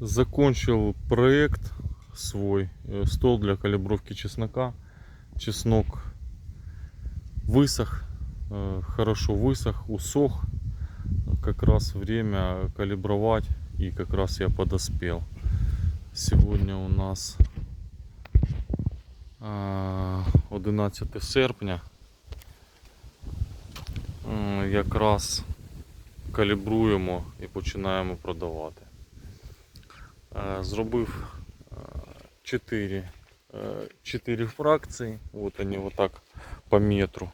Закончил проект свой, э, стол для калибровки чеснока. Чеснок высох, э, хорошо высох, усох. Как раз время калибровать и как раз я подоспел. Сегодня у нас а, 11 серпня. М, Якраз калібруємо і починаємо продавати. Е, Зробив 4, 4 фракції. Вот они вот так по метру.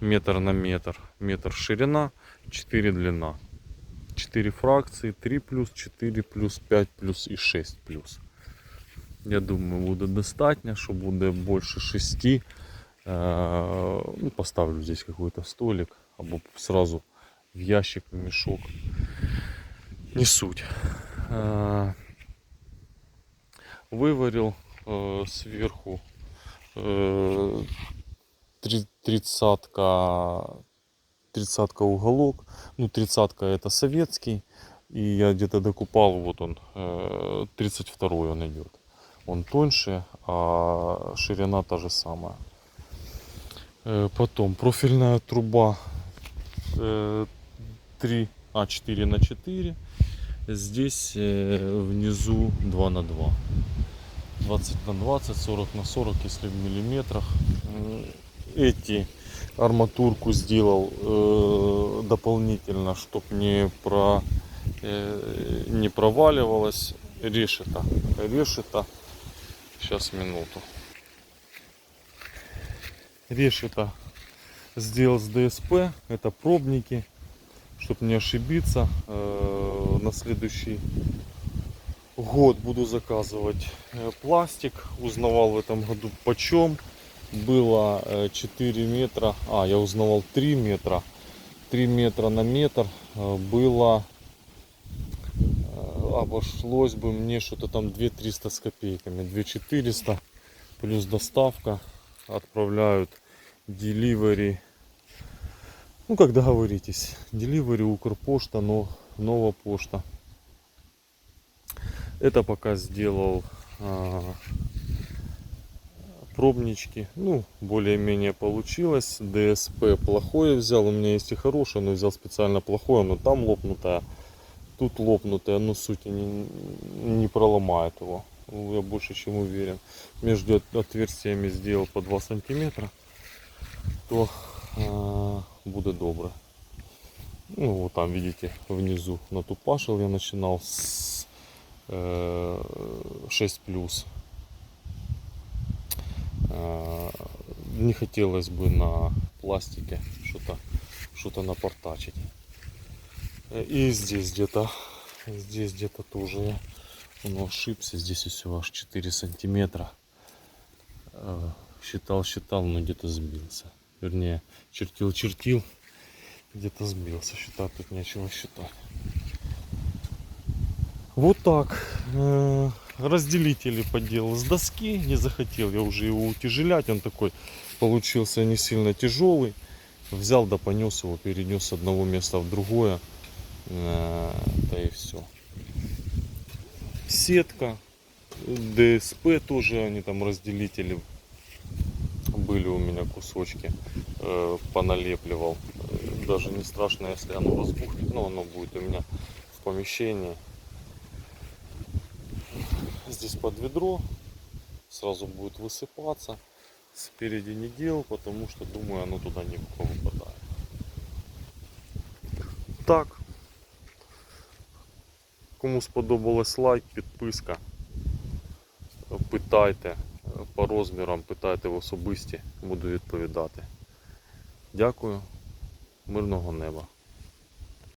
Метр на метр. Метр ширина, 4 длина. 4 фракции, 3 плюс, 4 плюс, 5 плюс и 6 плюс. Я думаю, буде достатньо, що буде більше 6. Е, ну, поставлю здесь какой-то столик, або сразу в ящик, в мешок. Не суть. Выварил э, сверху э, три- тридцатка, тридцатка уголок. Ну, тридцатка это советский. И я где-то докупал, вот он, э, 32 он идет. Он тоньше, а ширина та же самая. Э, Потом профильная труба э, 3, а 4 на 4. Здесь э, внизу 2 на 2. 20 на 20, 40 на 40, если в миллиметрах. М, Эти арматурку сделал э, дополнительно, чтобы не, про, э, не проваливалось решето. Решето. Сейчас минуту. Решето сделал с ДСП. Это пробники чтобы не ошибиться, э, на следующий год буду заказывать э, пластик. Узнавал в этом году почем. Было э, 4 метра, а я узнавал 3 метра. 3 метра на метр э, было э, обошлось бы мне что-то там 2300 с копейками 2400 плюс доставка отправляют delivery ну, как договоритесь. Delivery, Укрпошта, но Нова почта. Это пока сделал а, пробнички. Ну, более-менее получилось. ДСП плохое взял. У меня есть и хорошее, но взял специально плохое. Но там лопнутое. Тут лопнутое. Но суть не, не проломает его. Ну, Я больше чем уверен. Между от- отверстиями сделал по 2 сантиметра. То а, буде добре. Ну, вот там, видите, внизу натупашил я начинал с 6 плюс. Э, не хотелось бы на пластике что-то что-то напортачить. Э, И здесь где-то, здесь где-то тоже я ну, ошибся. Здесь все аж 4 сантиметра. Э, Считал, считал, но где-то сбился. Вернее, чертил, чертил, где-то сбился. Считать тут нечего считать. Вот так. Э, Разделители поделал с доски. Не захотел я уже его утяжелять. Он такой получился не сильно тяжелый. Взял да понес его, перенес с одного места в другое. Э, Да и все. Сетка. ДСП тоже они там разделители были у меня кусочки э, поналепливал Э, даже не страшно если оно разбухнет но оно будет у меня в помещении здесь под ведро сразу будет высыпаться спереди не делал потому что думаю оно туда не попадает так кому сподобалось лайк підписка питайте по розмірам, питайте в особисті, буду відповідати. Дякую, мирного неба.